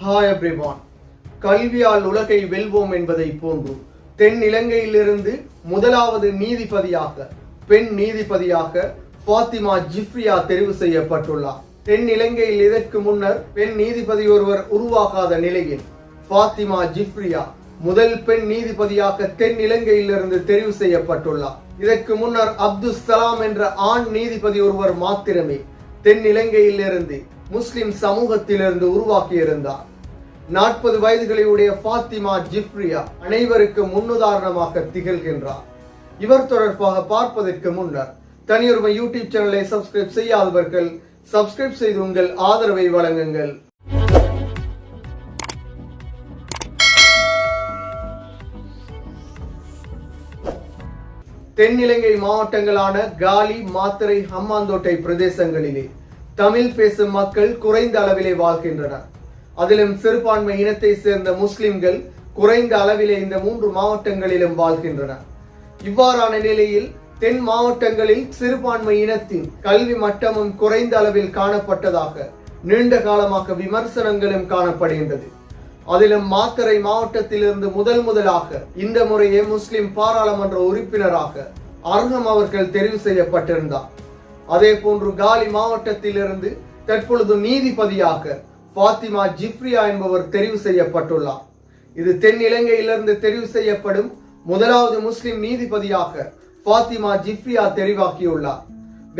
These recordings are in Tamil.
ஹாய் எவ்ரிவான் கல்வியால் உலகை வெல்வோம் என்பதை போன்று தென் இலங்கையிலிருந்து முதலாவது நீதிபதியாக பெண் நீதிபதியாக ஃபாத்திமா ஜிப்ரியா தெரிவு செய்யப்பட்டுள்ளார். தென் இலங்கையில் இதற்கு முன்னர் பெண் நீதிபதி ஒருவர் உருவாகாத நிலையில் ஃபாத்திமா ஜிப்ரியா முதல் பெண் நீதிபதியாக தென் இலங்கையிலிருந்து தெரிவு செய்யப்பட்டுள்ளார். இதற்கு முன்னர் அப்துல் சலாம் என்ற ஆண் நீதிபதி ஒருவர் மாத்திரமே தென் இலங்கையிலிருந்து முஸ்லிம் சமூகத்திலிருந்து உருவாக்கியிருந்தார். நாற்பது வயதுகளையுடைய ஃபாத்திமா ஜிப்ரியா அனைவருக்கு முன்னுதாரணமாக திகழ்கின்றார். இவர் தொடர்பாக பார்ப்பதற்கு முன்னர் தனியொருமை யூடியூப் சேனலை சப்ஸ்கிரைப் செய்யாதவர்கள் சப்ஸ்கிரைப் செய்து உங்கள் ஆதரவை வழங்குங்கள். தென்னிலங்கை மாவட்டங்களான காலி மாத்திரை ஹம்மாந்தோட்டை பிரதேசங்களிலே தமிழ் பேசும் மக்கள் குறைந்த அளவிலே வாழ்கின்றனர். அதிலும் சிறுபான்மை இனத்தை சேர்ந்த முஸ்லிம்கள் குறைந்த அளவிலே இந்த மூன்று மாவட்டங்களிலும் வாழ்கின்றனர். இவ்வாறான நிலையில் தென் மாவட்டங்களில் சிறுபான்மை இனத்தின் கல்வி மட்டமும் குறைந்த அளவில் காணப்பட்டதாக நீண்ட காலமாக விமர்சனங்களும் காணப்படுகின்றது. அதிலும் மாத்தரை மாவட்டத்திலிருந்து முதல் முதலாக இந்த முறையே முஸ்லிம் பாராளுமன்ற உறுப்பினராக அர்ஹம் அவர்கள் தெரிவு செய்யப்பட்டிருந்தார். அதே போன்று காலி மாவட்டத்திலிருந்து தற்பொழுது நீதிபதியாக பாத்திமா ஜிப்ரியா என்பவர் தெரிவு செய்யப்பட்டுள்ளார். இது தென் இலங்கையிலிருந்து தெரிவு செய்யப்படும் முதலாவது முஸ்லிம் நீதிபதியாக பாத்திமா ஜிப்ரியா தெரிவாகியுள்ளார்.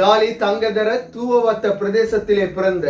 காலி தங்கதர தூவவத்த பிரதேசத்திலே பிறந்த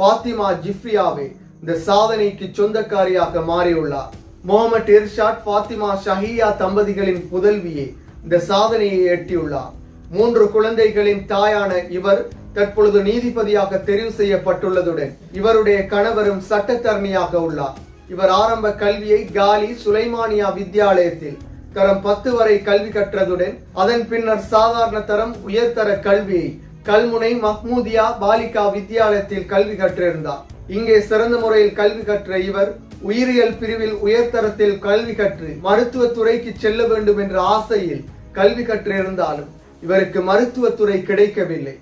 பாத்திமா ஜிப்ரியாவே இந்த சாதனைக்கு சொந்தக்காரியாக மாறியுள்ளார். முகமது இர்ஷாட் பாத்திமா ஷஹியா தம்பதிகளின் புதல்வியே இந்த சாதனையை எட்டியுள்ளார். மூன்று குழந்தைகளின் தாயான இவர் தற்பொழுது நீதிபதியாக தெரிவு செய்யப்பட்டுள்ளதுடன் இவருடைய கணவரும் சட்டத்தரணியாக உள்ளார். இவர் ஆரம்ப கல்வியை காலி சுலைமானியா வித்யாலயத்தில் தரம் பத்து வரை கல்வி கற்றதுடன் அதன் பின்னர் சாதாரண தரம் உயர்தர கல்வியை கல்முனை மஹ்மூதியா பாலிகா வித்யாலயத்தில் கல்வி கற்றிருந்தார். இங்கே சிறந்த முறையில் கல்வி கற்ற இவர் உயிரியல் பிரிவில் உயர்தரத்தில் கல்வி கற்று மருத்துவத்துறைக்கு செல்ல வேண்டும் என்ற ஆசையில் கல்வி கற்றிருந்தாலும் இவருக்கு மருத்துவத்துறை கிடைக்கவில்லை.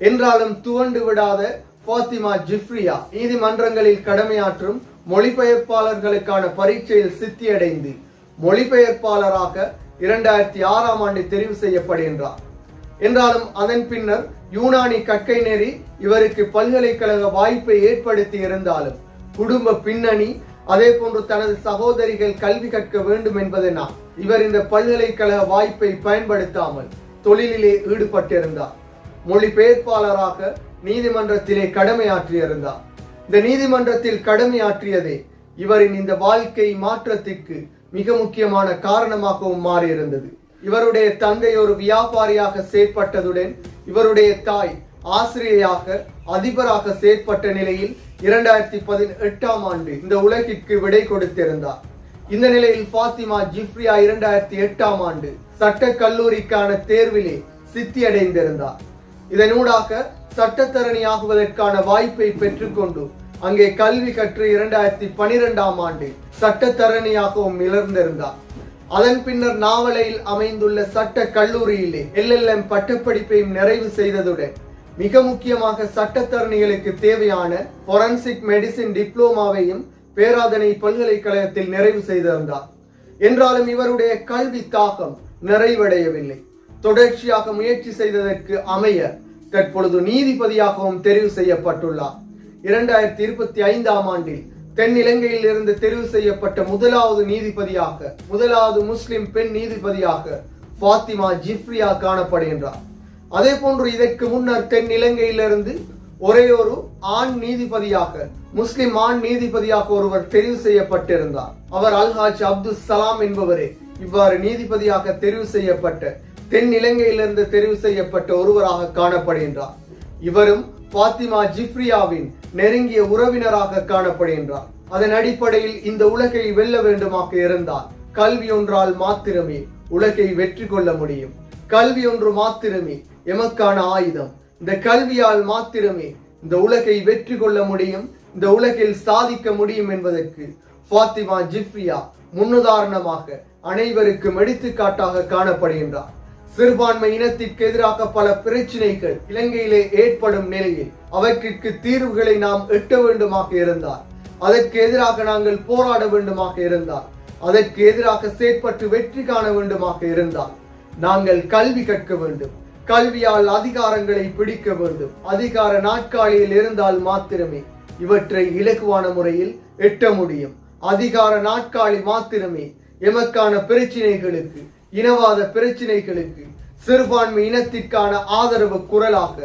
என்றாலும் துவண்டு விடாத ஃபாத்திமா ஜிப்ரியா நீதிமன்றங்களில் கடமையாற்றும் மொழிபெயர்ப்பாளர்களுக்கான பரீட்சையில் சித்தியடைந்து மொழிபெயர்ப்பாளராக இரண்டாயிரத்தி ஆறாம் ஆண்டு தெரிவு செய்யப்படுகின்றார். என்றாலும் அதன் பின்னர் யூனானி கற்கை நெறி இவருக்கு பல்கலைக்கழக வாய்ப்பை ஏற்படுத்தி இருந்தாலும் குடும்ப பின்னணி அதே போன்று தனது சகோதரிகள் கல்வி கற்க வேண்டும் என்பதனால் இவர் இந்த பல்கலைக்கழக வாய்ப்பை பயன்படுத்தாமல் தொழிலிலே ஈடுபட்டிருந்தார். மொழிபெயர்ப்பாளராக நீதிமன்றத்திலே கடமையாற்றியிருந்தார். இந்த நீதிமன்றத்தில் கடமையாற்றியதே இவரின் இந்த வாழ்க்கை மாற்றத்திற்கு மிக முக்கியமான காரணமாகவும் மாறியிருந்தது. இவருடைய தந்தை ஒரு வியாபாரியாக செயற்பட்டதுடன் இவருடைய தாய் ஆசிரியையாக அதிபராக செயற்பட்ட நிலையில் இரண்டாயிரத்தி பதினெட்டாம் ஆண்டு இந்த உலகிற்கு விடை கொடுத்திருந்தார். இந்த நிலையில் பாத்திமா ஜிப்ரியா இரண்டாயிரத்தி எட்டாம் ஆண்டு சட்ட கல்லூரிக்கான தேர்விலே சித்தியடைந்திருந்தார். இதனூடாக சட்டத்தரணி ஆகுவதற்கான வாய்ப்பை பெற்றுக்கொண்டு அங்கே கல்வி கற்று இரண்டாயிரத்தி பனிரெண்டாம் ஆண்டு சட்டத்தரணியாகவும் மிளர்ந்திருந்தார் அதன் பின்னர் நாவலையில் அமைந்துள்ள சட்ட கல்லூரியிலே எல்எல்எம் பட்டப்படிப்பையும் நிறைவு செய்ததுடன் மிக முக்கியமாக சட்டத்தரணிகளுக்கு தேவையான பொரன்சிக் மெடிசின் டிப்ளோமாவையும் பேராதனை பல்கலைக்கழகத்தில் நிறைவு செய்திருந்தார். என்றாலும் இவருடைய கல்வி தாகம் நிறைவடையவில்லை. தொடர்ச்சியாக முயற்சி செய்ததற்கு அமைய தற்பொழுது நீதிபதியாகவும் தெரிவு செய்யப்பட்டுள்ளார். இரண்டாயிரத்தி இருபத்தி ஐந்தாம் ஆண்டில் தென்னிலங்கையில் இருந்து தெரிவு செய்யப்பட்ட முதலாவது நீதிபதியாக முதலாவது முஸ்லிம் பெண் நீதிபதியாக ஃபாத்திமா ஜிப்ரியா காணப்படுகின்றார். அதே போன்று இதற்கு முன்னர் தென்னிலங்கையிலிருந்து ஒரே ஒரு ஆண் நீதிபதியாக முஸ்லிம் ஆண் நீதிபதியாக ஒருவர் தெரிவு செய்யப்பட்டிருந்தார். அவர் அல்ஹாஜ் அப்துல் சலாம் என்பவரே. இவ்வாறு நீதிபதியாக தெரிவு செய்யப்பட்ட தென் இலங்கையிலிருந்து தெரிவு செய்யப்பட்ட ஒருவராக காணப்படுகின்றார். இவரும் பாத்திமா ஜிப்ரியாவின் நெருங்கிய உறவினராக காணப்படுகின்றார். அதன் அடிப்படையில் இந்த உலகை வெல்ல வேண்டுமாக இருந்தால் கல்வி ஒன்றால் மாத்திரமே உலகை வெற்றி கொள்ள முடியும். கல்வி ஒன்று மாத்திரமே எமக்கான ஆயுதம். இந்த கல்வியால் மாத்திரமே இந்த உலகை வெற்றி கொள்ள முடியும் இந்த உலகில் சாதிக்க முடியும் என்பதற்கு ஃபாத்திமா ஜிப்ரியா முன்னுதாரணமாக அனைவருக்கும் எடுத்துக்காட்டாக காணப்படுகின்றார். சிறுபான்மை இனத்திற்கு எதிராக பல பிரச்சனைகள் இலங்கையிலே ஏற்படும் நிலையில் அவற்றிற்கு தீர்வுகளை நாம் எட்ட வேண்டுமாக இருந்தார். அதற்கு எதிராக நாங்கள் போராட வேண்டுமாக இருந்தார். அதற்கு எதிராக செயற்பட்டு வெற்றி காண வேண்டுமாக இருந்தால் நாங்கள் கல்வி கற்க வேண்டும். கல்வியால் அதிகாரங்களை பிடிக்க வேண்டும். அதிகார நாட்காலியில் இருந்தால் மாத்திரமே இவற்றை இலகுவான முறையில் எட்ட முடியும். அதிகார நாட்காலி மாத்திரமே எமக்கான பிரச்சினைகளுக்கு இனவாத பிரச்சினைகளுக்கு சிறுபான்மை இனத்திற்கான ஆதரவு குரலாக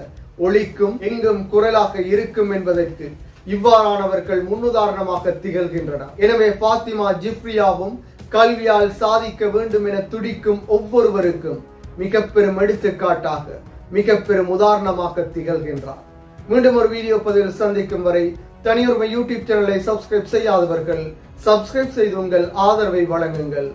ஒழிக்கும் எங்கும் குரலாக இருக்கும் என்பதற்கு இவ்வாறானவர்கள் முன்னுதாரணமாக திகழ்கின்றனர் எனவே பாத்திமா ஜிப்ரியாவும் கல்வியால் சாதிக்க வேண்டும் என துடிக்கும் ஒவ்வொருவருக்கும் மிக பெரும் எடுத்துக்காட்டாக மிக பெரும் உதாரணமாக திகழ்கின்றார். மீண்டும் ஒரு வீடியோ பதிவில் சந்திக்கும் வரை தனியுரிமை யூடியூப் சேனலை சப்ஸ்கிரைப் செய்யாதவர்கள் சப்ஸ்கிரைப் செய்து உங்கள் ஆதரவை வழங்குங்கள்.